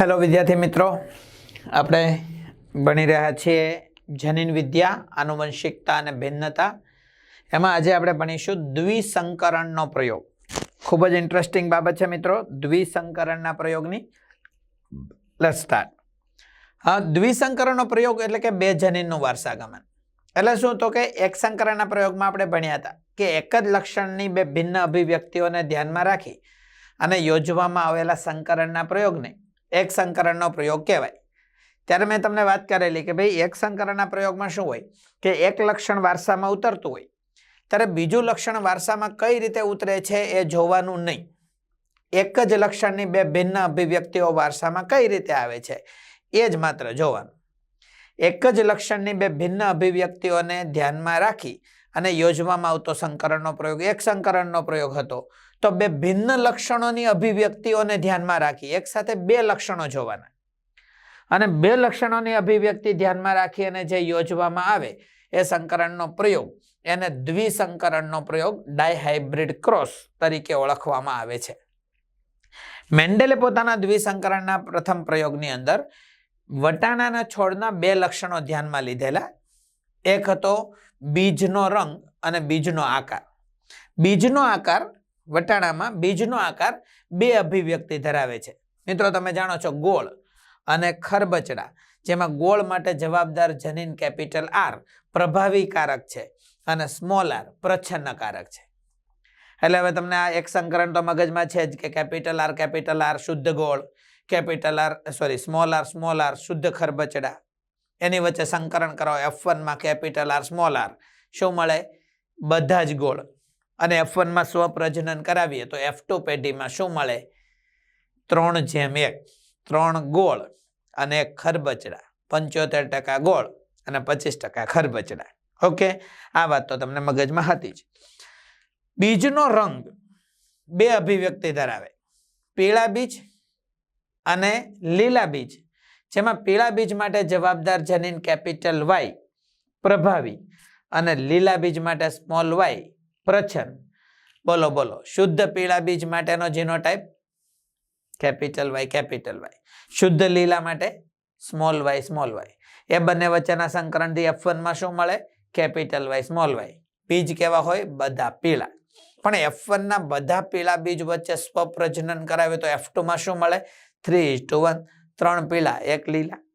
Hello વિદ્યાર્થી મિત્રો. આપણે ભણી રહ્યા છીએ જનીન વિદ્યા, આનુવંશિકતા અને ભિન્નતા. એમાં આજે આપણે ભણીશું દ્વિસંકરણનો પ્રયોગ. ખૂબ જ ઇન્ટરેસ્ટિંગ બાબત છે મિત્રો, દ્વિસંકરણના પ્રયોગની લસ્તાર હા, દ્વિસંકરણનો પ્રયોગ એટલે કે બે જનીનનું વારસાગમન. એટલે શું? તો કે એક સંકરણના પ્રયોગમાં આપણે ભણ્યા હતા કે એક જ લક્ષણની બે ભિન્ન અભિવ્યક્તિઓને ધ્યાનમાં રાખી અને યોજવામાં આવેલા સંકરણના પ્રયોગને એક સંકરણનો પ્રયોગ કહેવાય. ત્યારે મેં તમને વાત કરેલી કે ભાઈ એક સંકરણના પ્રયોગમાં શું હોય? કે એક લક્ષણ વારસામાં ઉતરતું હોય. ત્યારે બીજું લક્ષણ વારસામાં કઈ રીતે ઉતરે છે એ જોવાનું નહીં. એક જ લક્ષણની બે ભિન્ન અભિવ્યક્તિઓ વારસામાં કઈ રીતે આવે છે એ જ માત્ર જોવાનું. એક જ લક્ષણની બે ભિન્ન અભિવ્યક્તિઓને ધ્યાનમાં રાખી અને યોજવામાં આવતો સંકરણનો પ્રયોગ એક સંકરણનો પ્રયોગ હતો. તો બે ભિન્ન લક્ષણોની અભિવ્યક્તિઓને ધ્યાનમાં રાખી. એક સાથે બે લક્ષણો જોવાના. અને બે લક્ષણોની અભિવ્યક્તિ ધ્યાનમાં રાખી અને જે યોજવામાં આવે એ સંકરણનો પ્રયોગ, એને દ્વિસંકરણનો પ્રયોગ, ડાયહાઇબ્રિડ ક્રોસ તરીકે ઓળખવામાં આવે છે. મેન્ડેલે પોતાના દ્વિસંકરણના પ્રથમ પ્રયોગની અંદર વટાણાના છોડના બે લક્ષણો ધ્યાનમાં લીધેલા. એક હતો બીજનો રંગ અને બીજનો આકાર. બીજનો આકાર વટાણામાં બીજનો આકાર બે અભિવ્યક્તિ ધરાવે છે. મિત્રો, તમે જાણો છો ગોળ અને ખરબચડા, જેમાં ગોળ માટે જવાબદાર જનીન કેપિટલ આર પ્રભાવી કારક છે અને સ્મોલ આર પ્રચ્છન્નકારક છે. એટલે હવે તમને આ એક સંકરણ તો મગજમાં છે જ કે કેપિટલ આર કેપિટલ આર શુદ્ધ ગોળ, capital R sorry small R small R શુદ્ધ ખરબચડા. એની વચ્ચે સંકરણ કરો એફ વનમાં કેપિટલ આર સ્મોલ આર શું મળે? બધા જ ગોળ. અને એફ વનમાં સ્વપ્રજનન કરાવીએ તો એફ ટુ પેઢીમાં શું મળે? ત્રણ જેમ એક, ત્રણ ગોળ અને એક ખરબચડા. પંચોતેર ટકા ગોળ અને પચીસ ટકા ખરબચડા. ઓકે? આ વાત તો તમને મગજમાં હતી જ. બીજનો રંગ બે અભિવ્યક્તિ ધરાવે. પીળા બીજ અને લીલા બીજ. જેમાં પીળા બીજ માટે જવાબદાર જનીન કેપિટલ વાય પ્રભાવી અને લીલા બીજ માટે સ્મોલ વાય પ્રછન. બોલો બોલો. શુદ્ધ પીળા બીજ માટેનો genotype capital Y capital Y. શુદ્ધ લીલા માટે? Small Y small Y. એ બંને વચ્ચેના સંકરણથી એફ વનમાં શું મળે? Capital Y, small Y. બીજ કેવા હોય? બધા પીળા. પણ એફ વનના બધા પીળા બીજ વચ્ચે સ્વપ્રજનન કરાવે તો એફ ટુમાં શું મળે? થ્રી ટુ વન ત્રણ પીળા, એક લીલા.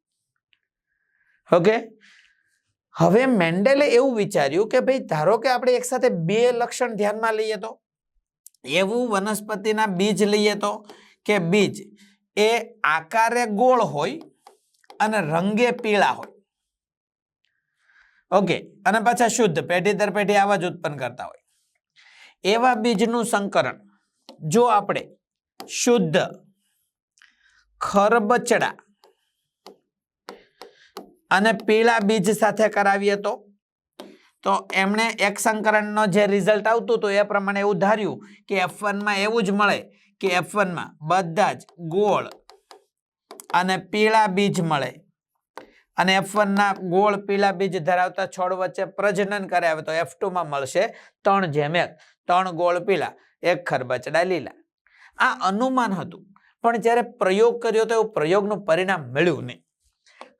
ઓકે હવે મેન્ડેલે એવું વિચાર્યું કે ભાઈ ધારો કે આપણે એક સાથે બે લક્ષણ ધ્યાનમાં લઈએ તો? એવું વનસ્પતિના બીજ લઈએ તો? કે બીજ એ આકારે ગોળ હોય અને રંગે પીળા હોય. ઓકે, અને પાછા શુદ્ધ, પેઢી દર પેઢી આવા જ ઉત્પન્ન કરતા હોય. એવા બીજનું સંકરણ, જો આપણે શુદ્ધ, ખરબચડા અને પીળા બીજ સાથે કરાવીએ તો? તો એમણે એક સંકરણનો જે રિઝલ્ટ આવતું હતું એ પ્રમાણે એવું ધાર્યું કે એફ વનમાં એવું જ મળે કે એફ વનમાં બધા જ ગોળ અને પીળા બીજ મળે. અને એફ વનના ગોળ પીળા બીજ ધરાવતા છોડ વચ્ચે પ્રજનન કરાવે તો એફ ટુમાં મળશે ત્રણ જેમ એક ત્રણ ગોળ પીળા, એક ખરબચડા લીલા. આ અનુમાન હતું, પણ જ્યારે પ્રયોગ કર્યો તો એવું પ્રયોગનું પરિણામ મળ્યું નહીં.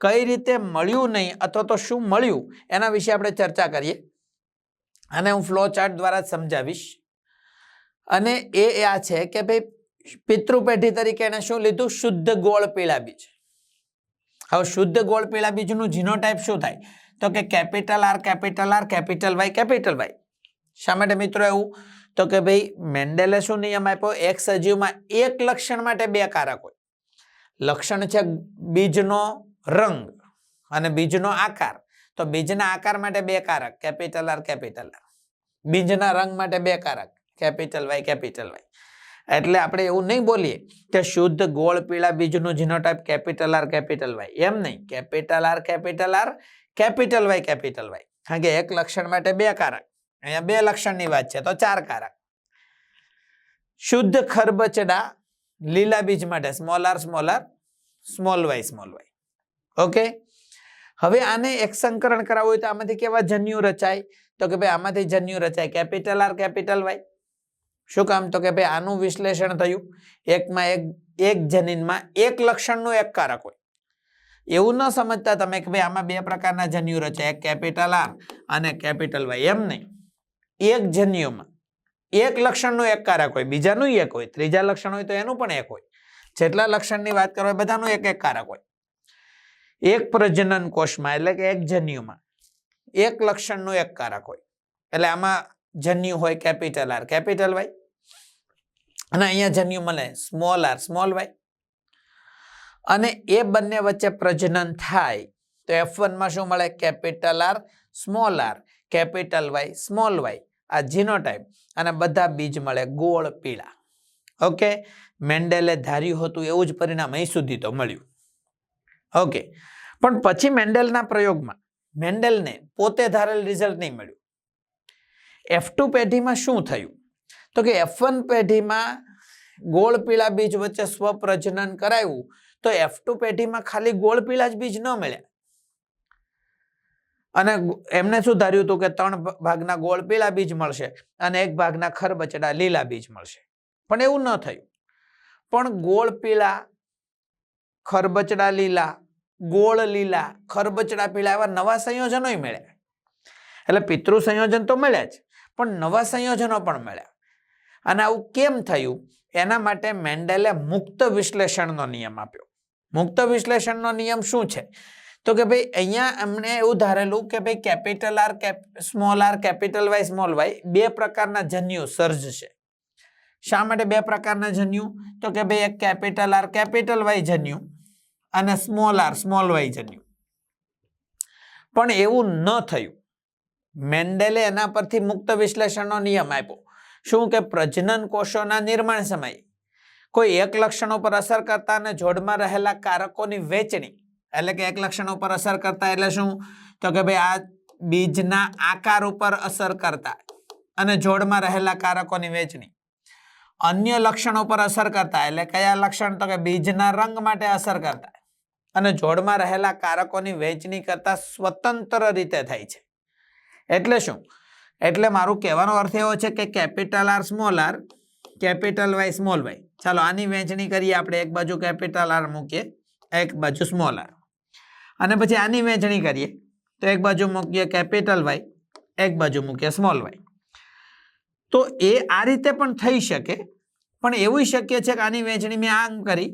કઈ રીતે મળ્યું નહીં અથવા તો શું મળ્યું, એના વિશે આપણે ચર્ચા કરીએ. અને હું ફ્લો ચાર્ટ દ્વારા જ સમજાવીશ. અને એ આ છે કે ભાઈ પિતૃપેઢી તરીકે એને શું લીધું? શુદ્ધ ગોળ પીળા બીજ હવે શુદ્ધ ગોળ પીળા બીજનું જીનોટાઈપ શું થાય? તો કે capital R capital R, capital Y capital Y. શા માટે મિત્રો એવું? તો કે ભાઈ મેન્ડેલે શું નિયમ આપ્યો? એક સજીવમાં એક લક્ષણ માટે બે કારક હોય. લક્ષણ છે બીજનો રંગ અને બીજનો આકાર. તો બીજના આકાર માટે બે કારક કેપિટલ આર કેપિટલ આર બીજના રંગ માટે બે કારક કેપિટલ વાય કેપિટલ વાય એટલે આપણે એવું નહીં બોલીએ કે શુદ્ધ, ગોળ, પીળા બીજનું genotype capital R capital Y એમ નહીં. Capital R capital R capital Y capital Y કારણ કે એક લક્ષણ માટે બે કારક. અહીંયા બે લક્ષણની વાત છે, તો ચાર કારક. શુદ્ધ ખરબચડા લીલા બીજ માટે small r small r small y small y okay? હવે આને એક સંકરણ કરાવવું હોય તો આમાંથી કેવા જન્યુ રચાય? તો કે ભાઈ આમાંથી જન્યુ રચાય. કેપિટલ આર કેપિટલ વાય શું કામ? તો કે ભાઈ આનું વિશ્લેષણ થયું. એકમાં એક એક જનીનમાં એક લક્ષણનું એક કારક હોય. એવું ન સમજતા તમે કે ભાઈ આમાં બે પ્રકારના જન્યુ રચાય. એક કેપિટલ આર અને કેપિટલ વાય એમ નહીં. એક જન્યુમાં એક લક્ષણનું એક કારક હોય. બીજાનું એક હોય. ત્રીજા લક્ષણ હોય તો એનું પણ એક હોય. જેટલા લક્ષણની વાત કરો બધાનું એક એક કારક હોય. એક પ્રજનન કોષમાં, એટલે કે એક જન્યુમાં. એક લક્ષણનો એક કારક હોય. એટલે આમાં જન્યુ હોય કેપિટલ આર કેપિટલ વાય અને અહીંયા જન્યુ મળે સ્મોલ આર સ્મોલ વાય અને એ બંને વચ્ચે પ્રજનન થાય, તો એફ વનમાં શું મળે? Capital R small r capital Y small y આ જીનોટાઈપ અને બધા બીજ મળે ગોળ, પીળા. ઓકે મેન્ડેલે ધાર્યું હતું, એવું જ પરિણામ અહીં સુધી તો મળ્યું. ઓકે પણ પછી મેન્ડેલના પ્રયોગમાં, મેન્ડેલને પોતે ધારેલ રિઝલ્ટ નહીં મળ્યું. એફ ટુ પેઢીમાં શું થયું? તો કે એફ વન પેઢીમાં ગોળ પીળા બીજ વચ્ચે સ્વપ્રજનન કરાયું, તો એફ ટુ પેઢીમાં ખાલી ગોળ પીળા જ બીજ ન મળ્યા. અને એમને શું ધાર્યું હતું કે ત્રણ ભાગના ગોળ પીળા બીજ મળશે અને એક ભાગના ખરબચડા લીલા બીજ મળશે. પણ એવું ન થયું. પણ ગોળ પીળા, ખરબચડા લીલા ગોળ લીલા, ખરબચડા પીળા એવા નવા સંયોજનો મળ્યા. એટલે પિતૃ સંયોજન તો મળ્યા જ, પણ નવા સંયોજનો પણ મળ્યા. અને આવું કેમ થયું? એના માટે મેન્ડેલે મુક્ત વિશ્લેષણનો નિયમ આપ્યો. મુક્ત વિશ્લેષણનો નિયમ શું છે? તો કે ભાઈ, અહીંયા એમણે એવું ધારેલું કે ભાઈ, capital R cap, small r, capital Y, small y, બે પ્રકારના જન્યુ સર્જ છે શા માટે બે પ્રકારના જન્યુ? તો કે ભાઈ, એક કેપિટલ આર, કેપિટલ વાય જન્યુ. અને સ્મોલ આર સ્મોલ વાય જન્યુ. પણ એવું ન થયું. મેન્ડેલે એના પરથી મુક્ત વિશ્લેષણનો નિયમ આપ્યો. શું કે પ્રજનન કોષોના નિર્માણ સમયે કોઈ એક લક્ષણો પર અસર કરતા અને જોડમાં રહેલા કારકોની વેચણી એટલે કે એક લક્ષણો પર અસર કરતા એટલે શું? તો કે ભાઈ આ બીજના આકાર ઉપર અસર કરતા અને જોડમાં રહેલા કારકોની વેચણી અન્ય લક્ષણો પર અસર કરતા એટલે કયા લક્ષણ? તો કે બીજના રંગ માટે અસર કરતા. અને જોડમાં રહેલા કારકોની વહેંચણી કરતા સ્વતંત્ર રીતે થાય છે. એટલે શું? એટલે મારું કહેવાનો અર્થ એવો છે કે capital R small r capital Y small y ચાલો, આની વહેંચણી કરીએ આપણે. એક બાજુ કેપિટલ આર મૂકીએ, એક બાજુ સ્મોલ આર અને પછી આની વહેંચણી કરીએ. તો એક બાજુ મૂકીએ કેપિટલ વાય એક બાજુ મૂકીએ સ્મોલ વાય તો એ આ રીતે પણ થઈ શકે, પણ એવું શક્ય છે કે આની વહેંચણી મેં આમ કરી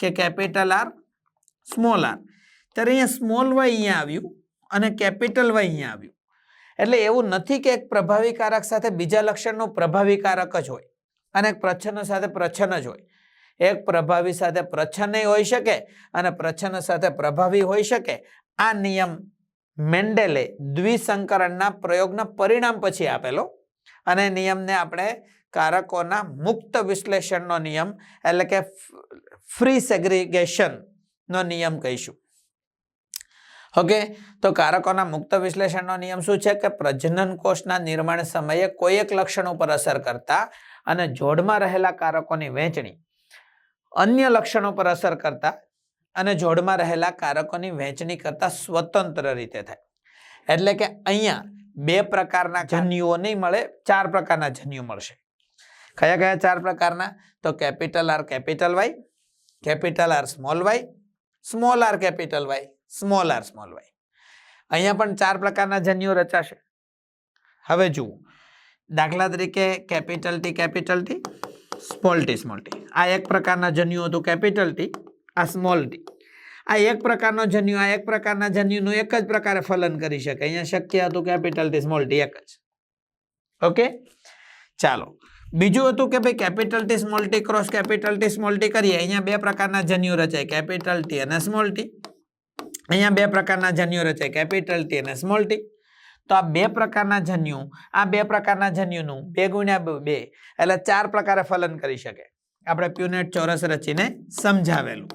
કે કેપિટલ આર સ્મોલ આર. ત્યારે અહીંયા સ્મોલ વાય અહીંયા આવ્યું અને કેપિટલ વાય અહીંયા આવ્યું. એટલે એવું નથી કે એક પ્રભાવી કારક સાથે બીજા લક્ષણનું પ્રભાવી કારક જ હોય અને એક પ્રચ્છન્ન સાથે પ્રચ્છન્ન જ હોય. એક પ્રભાવી સાથે પ્રચ્છન્ન હોઈ શકે અને પ્રચ્છન્ન સાથે પ્રભાવી હોઈ શકે. આ નિયમ મેન્ડેલે દ્વિસંકરણના પ્રયોગના પરિણામ પછી આપેલો. અને નિયમને આપણે કારકોના મુક્ત વિશ્લેષણનો નિયમ એટલે કે ફ્રી સેગ્રિગેશન નો નિયમ કહીશું. ઓકે તો કારકોના મુક્ત વિશ્લેષણનો નિયમ શું છે? કે પ્રજનન કોષના નિર્માણ સમયે કોઈ એક લક્ષણ ઉપર અસર કરતા અને જોડમાં રહેલા કારકોની વહેંચણી અન્ય લક્ષણો પર અસર કરતા અને જોડમાં રહેલા કારકોની વહેંચણી કરતા સ્વતંત્ર રીતે થાય. એટલે કે અહીંયા બે પ્રકારના જન્યુઓ નહીં મળે, ચાર પ્રકારના જન્યુ મળશે. કયા કયા ચાર પ્રકારના? તો capital R capital Y, capital R small y small r capital Y small r small y અહીંયા પણ ચાર પ્રકારના જન્યુઓ રચાશે. હવે જુઓ. દાખલા તરીકે capital T capital T small t small t આ એક પ્રકારના જન્યુ હતું કેપિટલ ટી આ સ્મોલ ટી આ એક પ્રકારનો જન્યુ, આ એક પ્રકારના જન્યુનું એક જ પ્રકારે ફલન કરી શકે. અહીંયા શક્ય હતું કેપિટલ ટી સ્મોલ ટી એક જ. ઓકે ચાલો. બીજું હતું કે ભાઈ capital T small t cross capital T small t કરીએ, અહીંયા બે પ્રકારના જન્યુ રચાય કેપિટલ ટી અને સ્મોલ ટી અહીંયા બે પ્રકારના જન્યુ રચાય કેપિટલ ટી અને સ્મોલ ટી તો આ બે પ્રકારના જન્યુ, આ બે પ્રકારના જન્યુનું બે ગુણ્યા બે એટલે ચાર પ્રકારે ફલન કરી શકે. આપણે પ્યુનેટ ચોરસ રચીને સમજાવેલું.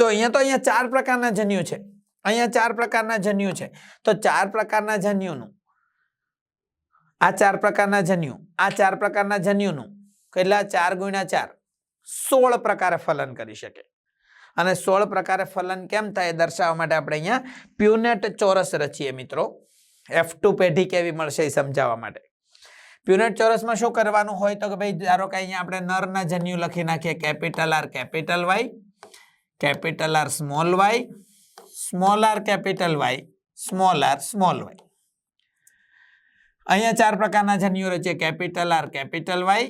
તો અહીંયા તો અહીંયા ચાર પ્રકારના જન્યુ છે. અહીંયા ચાર પ્રકારના જન્યુ છે. તો ચાર પ્રકારના જન્યુનું આ ચાર પ્રકારના જન્યુ. આ ચાર પ્રકારના જન્યુનું કેટલા? ચાર ગુણ્યા ચાર. સોળ પ્રકારે ફલન કરી શકે. અને સોળ પ્રકારે ફલન કેમ થાય દર્શાવવા માટે આપણે અહીંયા પ્યુનેટ ચોરસ રચીએ મિત્રો. એફ ટુ પેઢી કેવી મળશે એ સમજાવવા માટે. પ્યુનેટ ચોરસમાં શું કરવાનું હોય તો કે ભાઈ, ધારો કે અહીંયા આપણે નરના જન્યુ લખી નાખીએ. Capital R capital Y capital R small y small r capital Y small r small y અહીંયા ચાર પ્રકારના જન્યુ રચે capital R capital Y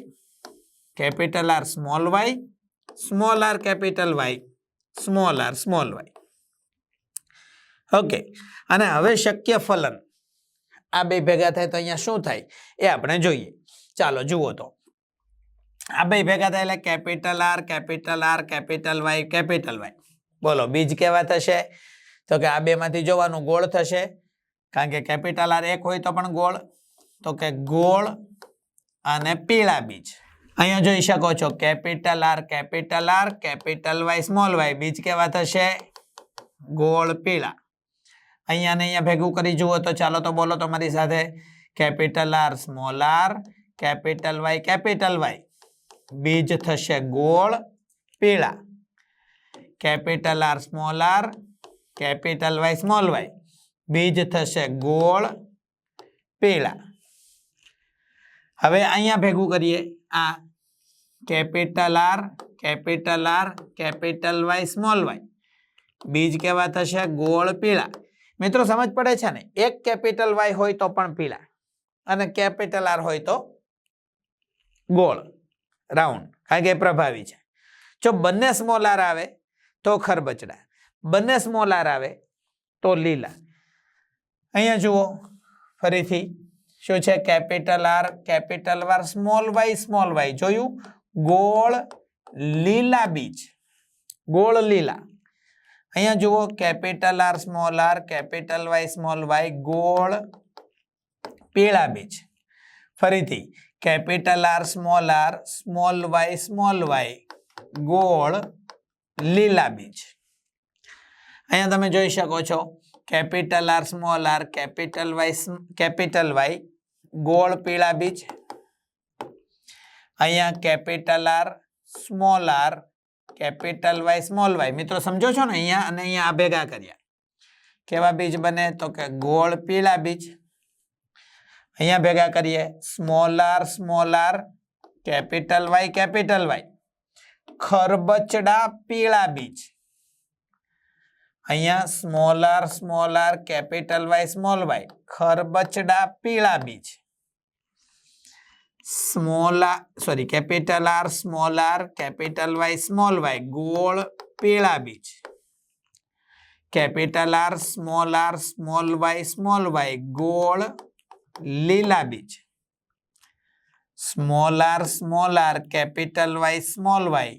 capital R small y small r capital Y small r small y okay અને હવે શક્ય ફલન. આ બે ભેગા થાય તો અહીંયા શું થાય? એ આપણે જોઈએ. ચાલો, જુઓ તો. આ બે ભેગા થાય એટલે capital R capital R capital Y capital Y બોલો, બીજ કેવા થશે? તો કે આ બેમાંથી જોવાનું ગોળ થશે. કારણ કે કેપિટલ આર એક હોય તો પણ ગોળ. તો કે ગોળ અને પીળા બીજ. અહીંયા જોઈ શકો છો, capital R capital R capital Y small y બીજ કેવા થશે? ગોળ, પીળા. અહીંયા ને અહીંયા ભેગું કરી જુઓ તો ચાલો તો બોલો તમારી સાથે. Capital R small r capital Y capital Y બીજ થશે ગોળ, પીળા. Capital R small r capital Y small y બીજ થશે ગોળ, પીળા. હવે અહીંયા ભેગું કરીએ. આ capital R capital R capital Y small y બીજ કેવા થશે? ગોળ પીળા. મિત્રો, સમજ પડે છે ને? એક કેપિટલ વાય હોય તો પણ પીળા અને કેપિટલ આર હોય તો ગોળ રાઉન્ડ કારણ કે પ્રભાવી છે. જો બંને સ્મોલ આર આવે તો ખરબચડા. બંને સ્મોલ આર આવે તો લીલા. અહીંયા જુઓ, ફરીથી. શું છે? Capital R capital R small y small y જોયું? ગોળ લીલા બીજ. ગોળ લીલા. અહીંયા જુઓ capital R small r capital Y small y ગોળ પીળા બીજ. ફરીથી capital R small r small y small y ગોળ લીલા બીજ. અહીંયા તમે જોઈ શકો છો capital R small r capital Y capital Y ગોળ પીળા બીજ. અહીંયા capital R small r capital Y small y મિત્રો, સમજો છો ને? અહીંયા અને અહીંયા આ ભેગા કર્યા. કેવા બીજ બને? તો કે ગોળ પીળા બીજ. અહીંયા ભેગા કરીએ. Small r small r capital Y capital Y ખરબચડા પીળા બીજ. અહીંયા small r small r capital Y small y ખરબચડા પીળા બીજ. Small sorry capital R small r capital Y small y ગોળ પીળા બીજ. Capital R small r small y small y ગોળ લીલા બીજ. Small r small r capital Y small y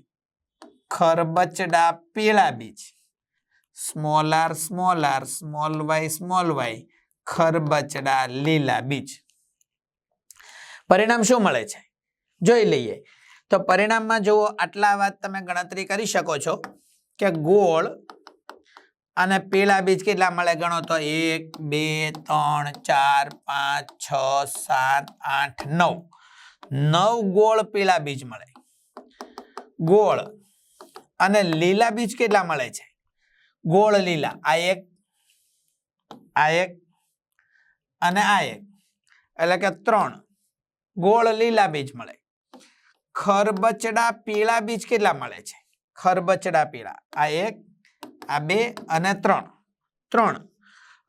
ખરબચડા પીળા બીજ. Small r small r small y small y ખરબચડા લીલા બીજ. પરિણામ શું મળે છે? જોઈ લઈએ. તો પરિણામમાં જુઓ, આટલા વાત તમે ગણતરી કરી શકો છો કે ગોળ અને પીળા બીજ કેટલા મળે ગણો તો એક, બે, ત્રણ, ચાર, પાંચ, છ, સાત, આઠ, નવ. નવ ગોળ પીળા બીજ મળે. ગોળ અને લીલા બીજ કેટલા મળે છે? ગોળ લીલા. આ એક આ એક અને આ એક. એટલે કે ત્રણ. ગોળ લીલા બીજ મળે. ખરબચડા પીળા બીજ કેટલા મળે છે? ખરબચડા પીળા. આ એક, આ બે અને ત્રણ. ત્રણ.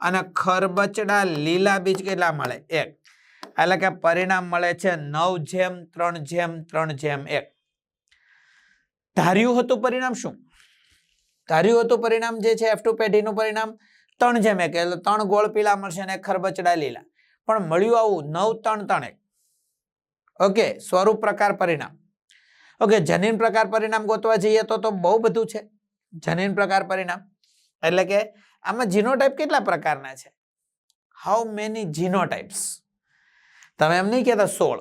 અને ખરબચડા લીલા બીજ કેટલા મળે? એક. એટલે કે પરિણામ મળે છે નવ જેમ, ત્રણ જેમ ત્રણ જેમ, એક. ધાર્યું હતું પરિણામ શું? ધાર્યું હતું પરિણામ જે છે એફ ટુ પેઢીનું પરિણામ ત્રણ જેમ એક. એટલે ત્રણ ગોળ પીળા મળશે અને ખરબચડા લીલા. પણ મળ્યું આવું નવ, ત્રણ ત્રણ એક. ઓકે સ્વરૂપ પ્રકાર પરિણામ. ઓકે જનીન પ્રકાર પરિણામ ગોતવા જઈએ તો તો બહુ બધું છે. જનીન પ્રકાર પરિણામ. એટલે કે આમાં જીનોટાઈપ કેટલા પ્રકારના છે? હાઉ મેની જીનોટાઈપ્સ તમે એમ નહીં કહેતા સોળ.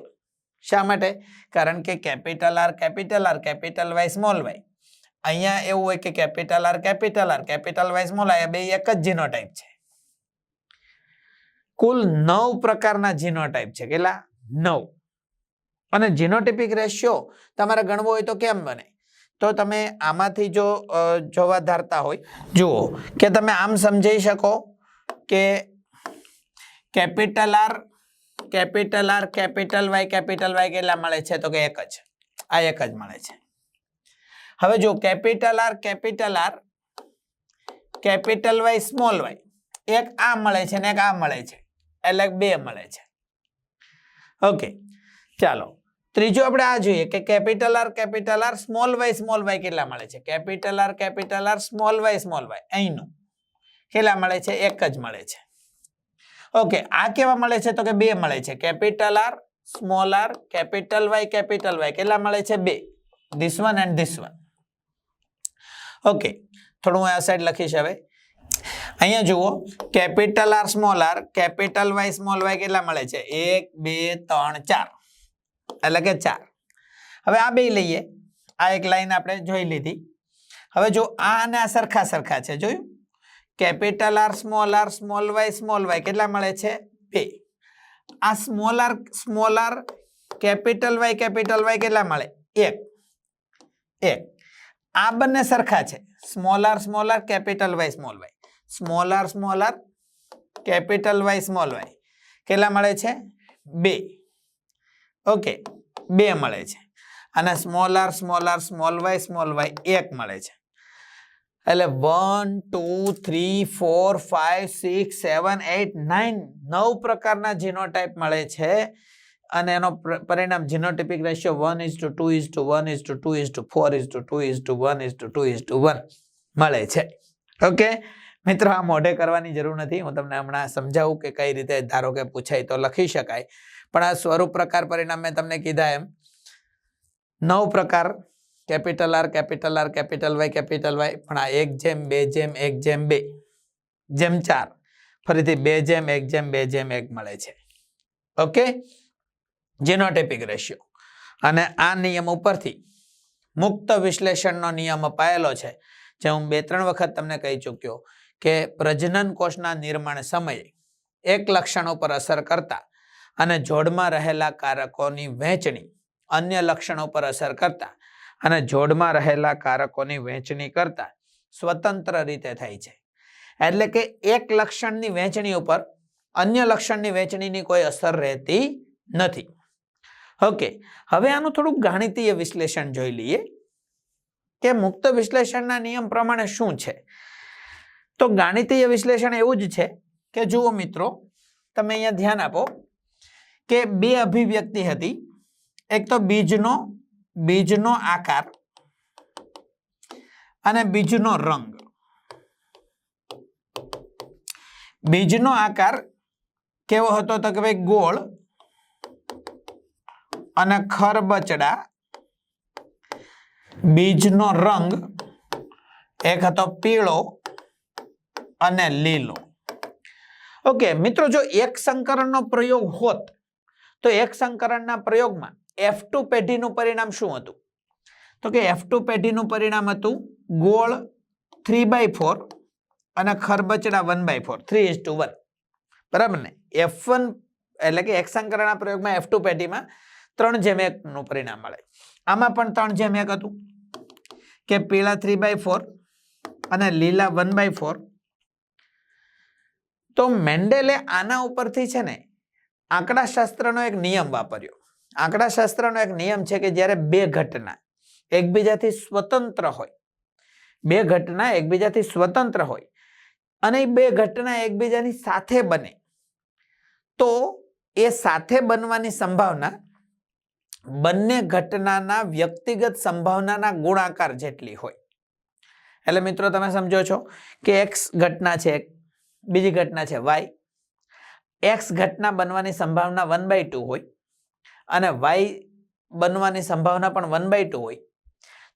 શા માટે? કારણ કે capital R capital R capital Y small y અહીંયા એવું હોય કે capital R capital R capital Y small r બે એક જ જીનોટાઈપ છે. કુલ નવ પ્રકારના જીનોટાઈપ છે. કેટલા? નવ. અને જીનોટિપિક રેશિયો તમારે ગણવો હોય તો કેમ બને? તો તમે આમાંથી જો જોવા ધારતા હોય, જુઓ, કે તમે આમ સમજાઈ શકો કે capital R capital R capital Y capital Y કેટલા મળે છે? તો કે એક જ. આ એક જ મળે છે. હવે જો capital R capital R capital Y small y એક આ મળે છે ને એક આ મળે છે. એટલે બે મળે છે. ઓકે, ચાલો. ત્રીજું આપણે આ જોઈએ કે capital R capital R small y small y કેટલા મળે છે? Capital R capital R small y small y અહીંનું કેટલા મળે છે? એક જ મળે છે. ઓકે, આ કેવા મળે છે? તો કે બે મળે છે. Capital R small r capital Y capital Y કેટલા મળે છે? બે. This one and this one okay, થોડું હું આ સાઈડ લખીશ હવે. અહીંયા જુઓ capital R small r capital Y small y કેટલા મળે છે? એક, બે, ત્રણ, ચાર. એટલે કે ચાર. હવે આ બે લઈએ. આ એક લાઈન આપણે જોઈ લીધી. હવે જો આ અને આ સરખા સરખા છે, જોયું? Capital R small r small y small y કેટલા મળે છે? બે. આ small r small r capital Y capital Y કેટલા મળે? એક. એક. આ બંને સરખા છે. Small r small r capital Y small y small r small r capital Y small y કેટલા મળે છે? બે. ઓકે, બે મળે છે. અને small r small r small y small y એક મળે છે. એટલે one two three four five six seven eight nine નવ પ્રકારના જીનોટાઈપ મળે છે. અને એનો પ્ર- પરિણામ genotypic ratio one is to two is to one is to two is to four is to two is to one is to two is to one મળે છે. ઓકે? મિત્રો, આ મોઢે કરવાની જરૂર નથી. હું તમને હમણાં સમજાવું કે કઈ રીતે, ધારો કે પૂછાય તો લખી શકાય. પણ આ સ્વરૂપ પ્રકાર પરિણામ મેં તમને કીધા એમ. નવ પ્રકાર, capital R capital R capital Y capital Y પણ આ એક જેમ, બે જેમ, એક જેમ, બે. જેમ ચાર. ફરીથી બે જેમ, એક જેમ, બે જેમ, એક મળે છે. ઓકે? Genotypic ratio. અને આ નિયમ ઉપરથી મુક્ત વિશ્લેષણનો નિયમ અપાયેલો છે, જે હું બે ત્રણ વખત તમને કહી ચૂક્યો કે પ્રજનન કોષના નિર્માણ સમયે એક લક્ષણ ઉપર અસર કરતા અને જોડમાં રહેલા કારકોની વહેંચણી અન્ય લક્ષણો પર અસર કરતા અને જોડમાં રહેલા કારકોની વહેંચણી કરતા સ્વતંત્ર રીતે થાય છે. એટલે કે એક લક્ષણની વહેંચણી ઉપર અન્ય લક્ષણની વહેંચણીની કોઈ અસર રહેતી નથી. ઓકે, હવે આનું થોડુંક ગાણિતીય વિશ્લેષણ જોઈ લઈએ કે મુક્ત વિશ્લેષણના નિયમ પ્રમાણે શું છે. તો ગાણિતીય વિશ્લેષણ એવું જ છે કે જુઓ મિત્રો, તમે અહીંયા ધ્યાન આપો કે બે અભિવ્યક્તિ હતી. એક તો બીજનો બીજનો આકાર અને બીજનો રંગ. બીજનો આકાર કેવો હતો તો કે ભાઈ ગોળ અને ખરબચડા. બીજનો રંગ એક હતો પીળો અને લીલો. ઓકે, મિત્રો, જો એક સંકરણનો પ્રયોગ હોત તો એક સંકરણના પ્રયોગમાં એફ ટુ પેઢીનું પરિણામ શું હતું? તો કે એફ ટુ પેઢીનું પરિણામ હતું ગોળ થ્રી બાય ફોર અને ખરબચડા one by four three is to one બરાબર ને? એફ વન એટલે કે એક સંકરણના પ્રયોગમાં એફ ટુ પેઢીમાં ત્રણ જેમ એકનું પરિણામ મળે. આમાં પણ ત્રણ જેમ એક હતું. કે પીળા થ્રી બાય ફોર અને લીલા વન બાય ફોર તો મેન્ડેલે આના ઉપરથી છે ને આંકડાશાસ્ત્રનો એક નિયમ વાપર્યો. આંકડાશાસ્ત્રનો એક નિયમ છે કે જ્યારે બે ઘટના એકબીજાથી સ્વતંત્ર હોય, બે ઘટના એકબીજાથી સ્વતંત્ર હોય અને એ બે ઘટના એકબીજાની સાથે બને, તો એ સાથે બનવાની સંભાવના બંને ઘટનાના વ્યક્તિગત સંભાવનાના ગુણાકાર જેટલી હોય. એટલે મિત્રો તમે સમજો છો કે એક્સ ઘટના છે, બીજી ઘટના છે વાય એક્સ ઘટના બનવાની સંભાવના વન બાય ટુ હોય અને વાય બનવાની સંભાવના પણ વન બાય ટુ હોય,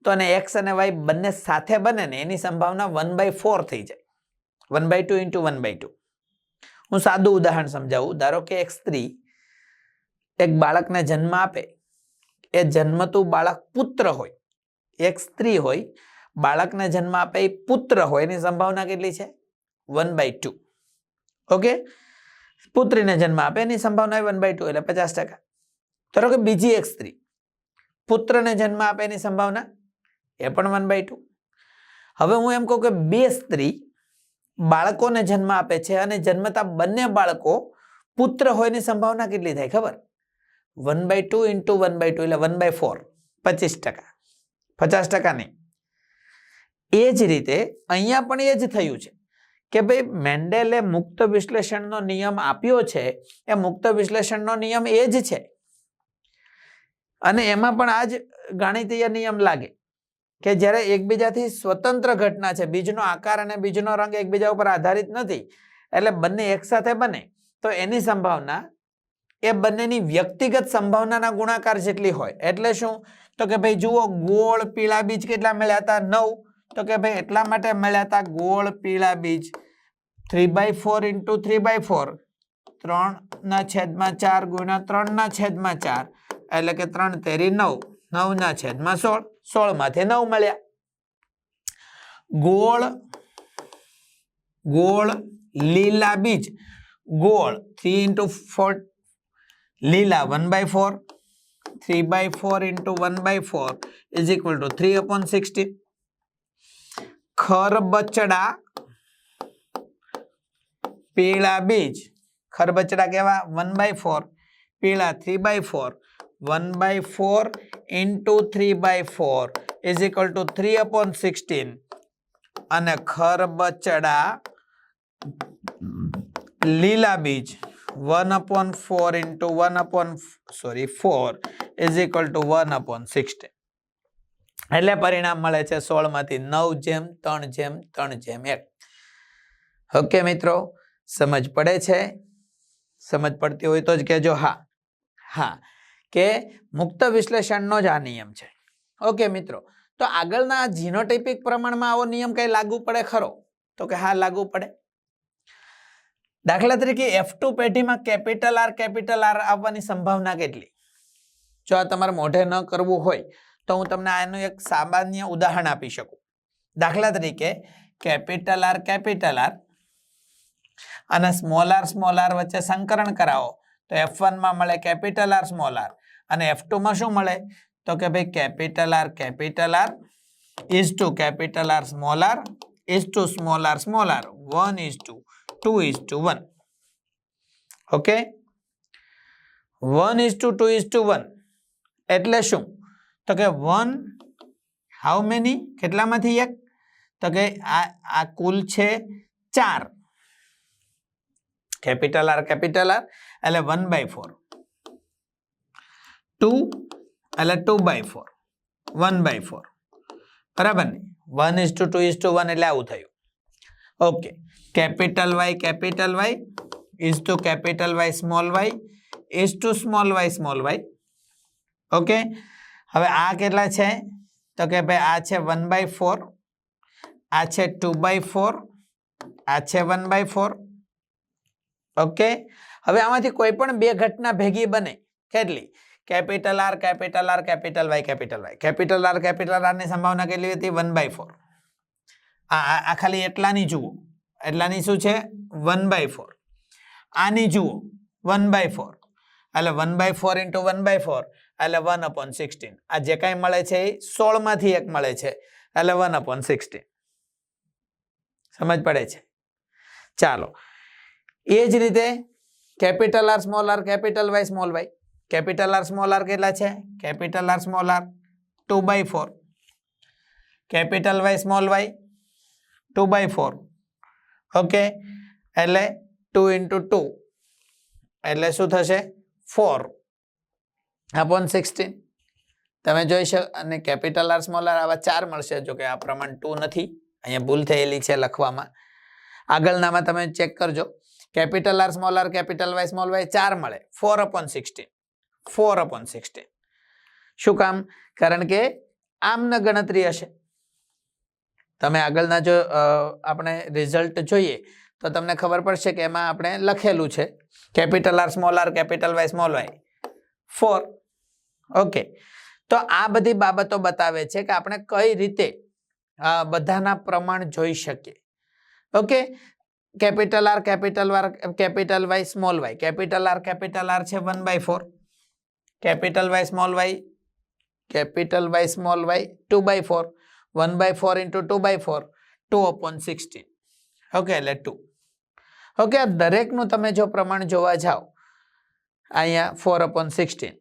તો અને એક્સ અને વાય બંને સાથે બને ને એની સંભાવના વન બાય ફોર થઈ જાય. One by two into one by two હું સાદું ઉદાહરણ સમજાવું. ધારો કે એક સ્ત્રી એક બાળકને જન્મ આપે. એ જન્મતું બાળક પુત્ર હોય. એક સ્ત્રી હોય, બાળકને જન્મ આપે એ પુત્ર હોય. એની સંભાવના કેટલી છે? વન બાય ટુ ઓકે પુત્રીને જન્મ આપે, એની સંભાવના વન બાય ટુ એટલે પચાસ ટકા. ધારો કે બીજી એક સ્ત્રી પુત્રને જન્મ આપે, એની સંભાવના એ પણ વન બાય ટુ હવે હું એમ કહું કે બે સ્ત્રી બાળકોને જન્મ આપે છે અને જન્મતા બંને બાળકો પુત્ર હોયની સંભાવના કેટલી થાય ખબર? One by two into one by two એટલે વન બાય ફોર પચીસ ટકા. પચાસ ટકા નહીં. એ જ રીતે અહીંયા પણ એ જ થયું છે. કે ભાઈ મેન્ડેલે મુક્ત વિશ્લેષણનો નિયમ આપ્યો છે, એ મુક્ત વિશ્લેષણનો નિયમ એ જ છે. અને એમાં પણ આ જ ગાણિતીય નિયમ લાગે કે જ્યારે એકબીજાથી સ્વતંત્ર ઘટના છે, બીજનો આકાર અને બીજનો રંગ એકબીજા ઉપર આધારિત નથી, એટલે બંને એકસાથે બને, તો એની સંભાવના, એ બંનેની વ્યક્તિગત સંભાવનાના ગુણાકાર જેટલી હોય. એટલે શું? તો કે ભાઈ જુઓ, ગોળ, પીળા બીજ કેટલા મળ્યા હતા? નવ. તો કે ભાઈ એટલા માટે મળ્યા હતા ગોળ, પીળા બીજ. Three by four into three by four ત્રણના છેદમાં ચાર ગુણ્યા ત્રણના છેદમાં ચાર. એટલે કે ત્રણ તેરી નવ. નવના છેદમાં સોળ. સોળમાંથી નવ મળ્યા. ગોળ ગોળ, લીલા બીજ. ગોળ થ્રી ઇન્ટુ ફોર લીલા one by four three by four into one by four is equal to three upon sixteen ખરબચડા. પીળા બીજ. ખરબચડા કેવા? વન બાય ફોર પીળા three by four one by four into three by four is equal to three upon sixteen અને ખરબચડા લીલા બીજ. One upon four into one upon sorry four is equal to one upon sixteen એટલે પરિણામ મળે છે સોળમાંથી નવ જેમ, ત્રણ જેમ ત્રણ જેમ. એક. ઓકે મિત્રો. સમજ પડે છે? સમજ પડતી હોય તો જ કહેજો હા. હા. કે મુક્ત વિશ્લેષણનો જ આ નિયમ છે. ઓકે મિત્રો. તો આગળના જીનોટિપિક પ્રમાણમાં આવો નિયમ કઈ લાગુ પડે ખરો? તો કે હા, લાગુ પડે. દાખલા તરીકે એફ ટુ પેઢીમાં કેપિટલ આર કેપિટલ આર આવવાની સંભાવના કેટલી? જો આ તમારે મોઢે ન કરવું હોય તો હું તમને આનું એક સામાન્ય ઉદાહરણ આપી શકું. દાખલા તરીકે કેપિટલ આર કેપિટલ આર અને સ્મોલ આર સ્મોલ આર વચ્ચે સંકરણ કરાવો. તો એફ વનમાં મળે કેપિટલ આર સ્મોલ આર અને એફ ટુમાં શું મળે? તો કે ભાઈ capital R capital R is to capital R small R is to small R small R one is to two two is to one okay one is to two two is to one? તો કે one how many કેટલામાંથી એક? તો કે આ આ કુલ છે ચાર. કેપિટલ આર કેપિટલ આર એટલે વન બાય ફોર ટુ એટલે two by four one by four બરાબર ને? One is to two two is to two one થયું. Okay capital Y capital Y is to capital Y small y is to small y small y okay હવે આ કેટલા છે? તો કે ભાઈ આ છે વન બાય ફોર આ છે ટુ બાય ફોર આ છે વન બાય ફોર ઓકે હવે આમાંથી કોઈ પણ બે ઘટના ભેગી બને, કેટલી? Capital R capital R capital Y capital Y capital R capital આરની સંભાવના કેટલી હતી? વન બાય ફોર આ ખાલી એટલાની જુઓ. એટલાની શું છે? વન બાય ફોર આની જુઓ. વન બાય ફોર એટલે one by four into one by four એટલે વન અપોન સિક્સટીન આ જે કાંઈ મળે છે એ સોળમાંથી એક મળે છે. એટલે વન અપોન સિક્સટીન સમજ પડે છે? ચાલો. એ જ રીતે capital R small r capital Y small y capital R small r કેટલા છે? Capital R small r two by four capital Y small y two by four okay એટલે ટુ ઇન્ટુ ટુ એટલે શું થશે? ફોર અપોન સિક્સટીન તમે જોઈ શકો અને કેપિટલ આર સ્મોલ આવા ચાર મળશે, જો કે આ પ્રમાણ ટુ નથી. અહીંયા ભૂલ થયેલી છે લખવામાં. આગળનામાં તમે ચેક કરજો. Capital R small r capital Y small y ચાર મળે. Four upon sixteen four upon sixteen શું કામ? કારણ કે આમના ગણતરી હશે. તમે આગળના જો આપણે રિઝલ્ટ જોઈએ, તો તમને ખબર પડશે કે એમાં આપણે લખેલું છે. Capital R small r capital Y small y four. Okay. તો આ બધી બાબતો બતાવે છે કે આપણે કઈ રીતે બધાના પ્રમાણ જોઈ શકીએ. Okay? Capital R capital R capital Y small y capital R capital R છે one by four. Capital Y small y capital Y small y two by four. One by four into two by four, two upon sixteen okay, એટલે two. Okay, આ દરેકનું તમે જો પ્રમાણ જોવા જાઓ અહીંયા ફોર અપોન સિક્સટીન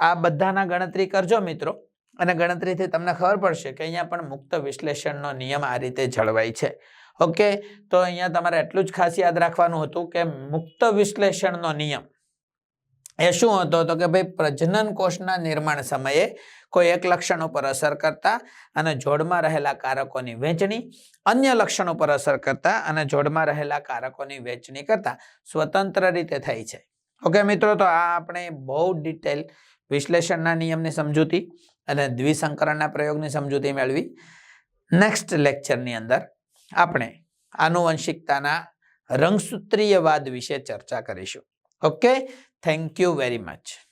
આ બધાના ગણતરી કરજો મિત્રો. અને ગણતરીથી તમને ખબર પડશે કે અહીંયા પણ મુક્ત વિશ્લેષણનો નિયમ આ રીતે જળવાય છે. ઓકે તો અહીંયા તમારે એટલું જ ખાસ યાદ રાખવાનું હતું કે મુક્ત વિશ્લેષણનો નિયમ. એ શું હતો? તો કે ભાઈ પ્રજનન કોષના નિર્માણ સમયે કોઈ એક લક્ષણ ઉપર અસર કરતા અને જોડમાં રહેલા કારકોની વહેંચણી, અન્ય લક્ષણ ઉપર અસર કરતા અને જોડમાં રહેલા કારકોની વહેંચણી કરતા સ્વતંત્ર રીતે થાય છે. ઓકે મિત્રો, તો આ આપણે બહુ ડિટેલ વિશ્લેષણના નિયમની સમજૂતી અને દ્વિસંકરણના પ્રયોગની સમજૂતી મેળવી. નેક્સ્ટ લેક્ચરની અંદર આપણે આનુવંશિકતાના રંગસૂત્રીયવાદ વિશે ચર્ચા કરીશું. Okay thank you very much